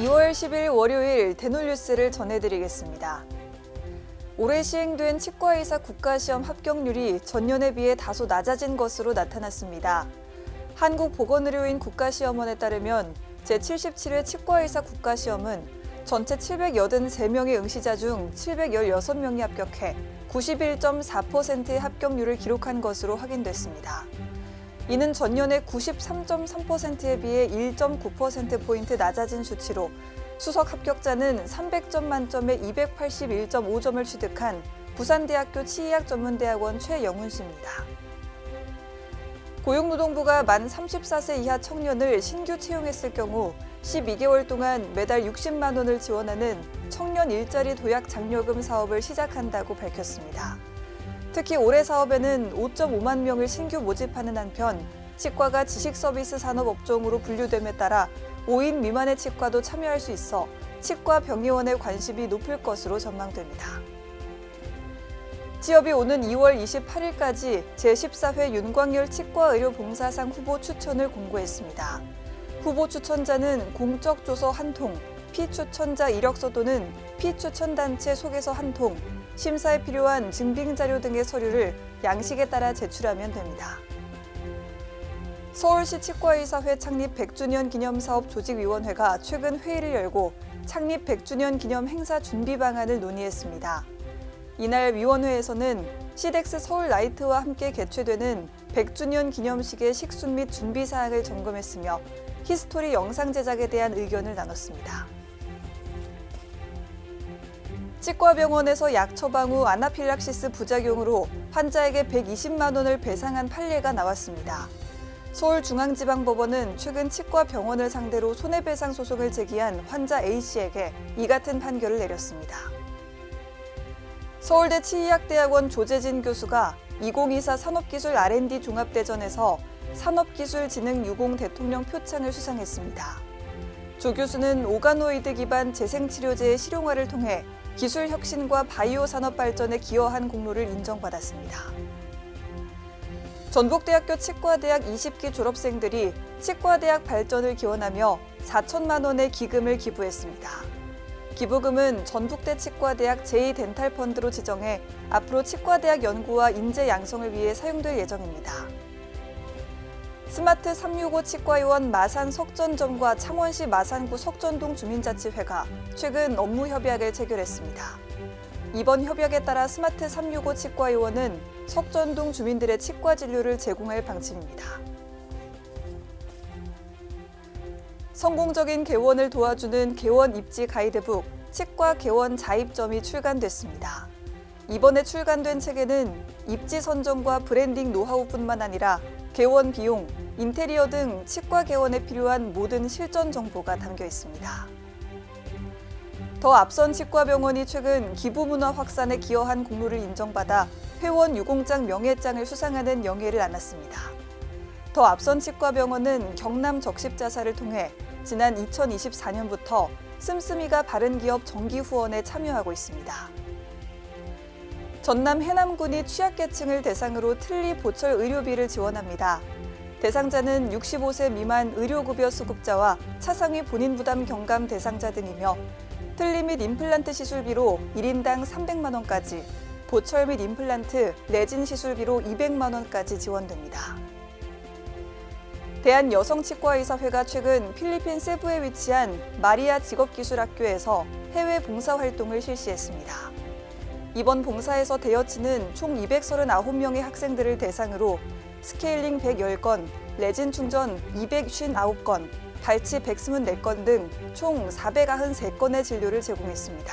2월 10일 월요일 대놀뉴스를 전해드리겠습니다. 올해 시행된 치과의사 국가시험 합격률이 전년에 비해 다소 낮아진 것으로 나타났습니다. 한국보건의료인 국가시험원에 따르면 제77회 치과의사 국가시험은 전체 783명의 응시자 중 716명이 합격해 91.4%의 합격률을 기록한 것으로 확인됐습니다. 이는 전년의 93.3%에 비해 1.9%포인트 낮아진 수치로 수석 합격자는 300점 만점에 281.5점을 취득한 부산대학교 치의학 전문대학원 최영훈 씨입니다. 고용노동부가 만 34세 이하 청년을 신규 채용했을 경우 12개월 동안 매달 60만 원을 지원하는 청년 일자리 도약 장려금 사업을 시작한다고 밝혔습니다. 특히 올해 사업에는 5.5만 명을 신규 모집하는 한편 치과가 지식 서비스 산업 업종으로 분류됨에 따라 5인 미만의 치과도 참여할 수 있어 치과 병의원의 관심이 높을 것으로 전망됩니다. 지업이 오는 2월 28일까지 제14회 윤광열 치과의료봉사상 후보 추천을 공고했습니다. 후보 추천자는 공적 조서 한 통, 피추천자 이력서 또는 피추천단체 속에서 한 통, 심사에 필요한 증빙 자료 등의 서류를 양식에 따라 제출하면 됩니다. 서울시 치과의사회 창립 100주년 기념사업 조직위원회가 최근 회의를 열고 창립 100주년 기념 행사 준비 방안을 논의했습니다. 이날 위원회에서는 시덱스 서울 라이트와 함께 개최되는 100주년 기념식의 식순 및 준비 사항을 점검했으며 히스토리 영상 제작에 대한 의견을 나눴습니다. 치과병원에서 약 처방 후 아나필락시스 부작용으로 환자에게 120만 원을 배상한 판례가 나왔습니다. 서울중앙지방법원은 최근 치과병원을 상대로 손해배상 소송을 제기한 환자 A씨에게 이 같은 판결을 내렸습니다. 서울대 치의학대학원 조재진 교수가 2024 산업기술 R&D 종합대전에서 산업기술진흥 유공 대통령 표창을 수상했습니다. 조 교수는 오가노이드 기반 재생치료제의 실용화를 통해 기술 혁신과 바이오 산업 발전에 기여한 공로를 인정받았습니다. 전북대학교 치과대학 20기 졸업생들이 치과대학 발전을 기원하며 4천만 원의 기금을 기부했습니다. 기부금은 전북대 치과대학 제2덴탈펀드로 지정해 앞으로 치과대학 연구와 인재 양성을 위해 사용될 예정입니다. 스마트 365 치과의원 마산 석전점과 창원시 마산구 석전동 주민자치회가 최근 업무 협약을 체결했습니다. 이번 협약에 따라 스마트 365 치과의원은 석전동 주민들의 치과 진료를 제공할 방침입니다. 성공적인 개원을 도와주는 개원 입지 가이드북 치과 개원 자입점이 출간됐습니다. 이번에 출간된 책에는 입지 선정과 브랜딩 노하우뿐만 아니라 개원 비용, 인테리어 등 치과 개원에 필요한 모든 실전 정보가 담겨 있습니다. 더 앞선 치과병원이 최근 기부 문화 확산에 기여한 공로를 인정받아 회원 유공장 명예장을 수상하는 영예를 안았습니다. 더 앞선 치과병원은 경남 적십자사를 통해 지난 2024년부터 씀씀이가 바른기업 정기 후원에 참여하고 있습니다. 전남 해남군이 취약계층을 대상으로 틀니 보철 의료비를 지원합니다. 대상자는 65세 미만 의료급여 수급자와 차상위 본인 부담 경감 대상자 등이며 틀니 및 임플란트 시술비로 1인당 300만 원까지, 보철 및 임플란트, 레진 시술비로 200만 원까지 지원됩니다. 대한여성치과의사회가 최근 필리핀 세부에 위치한 마리아 직업기술학교에서 해외 봉사활동을 실시했습니다. 이번 봉사에서 대여치는 총 239명의 학생들을 대상으로 스케일링 110건, 레진 충전 259건, 발치 124건 등 총 493건의 진료를 제공했습니다.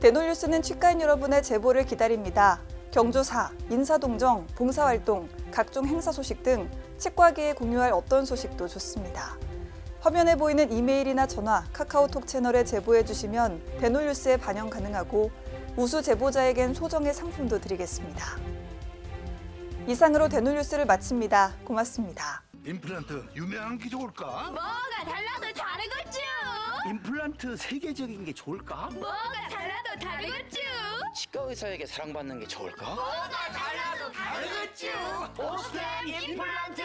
대놀뉴스는 치과인 여러분의 제보를 기다립니다. 경조사, 인사동정, 봉사활동, 각종 행사 소식 등 치과계에 공유할 어떤 소식도 좋습니다. 화면에 보이는 이메일이나 전화, 카카오톡 채널에 제보해 주시면 대놀뉴스에 반영 가능하고 우수 제보자에겐 소정의 상품도 드리겠습니다. 이상으로 대놀뉴스를 마칩니다. 고맙습니다. 임플란트 유명한 게 좋을까? 뭐가 달라도 다르겠죠. 임플란트 세계적인 게 좋을까? 뭐가 달라도 다르겠죠. 치과 의사에게 사랑받는 게 좋을까? 뭐가 달라도 다르겠죠. 오스템 임플란트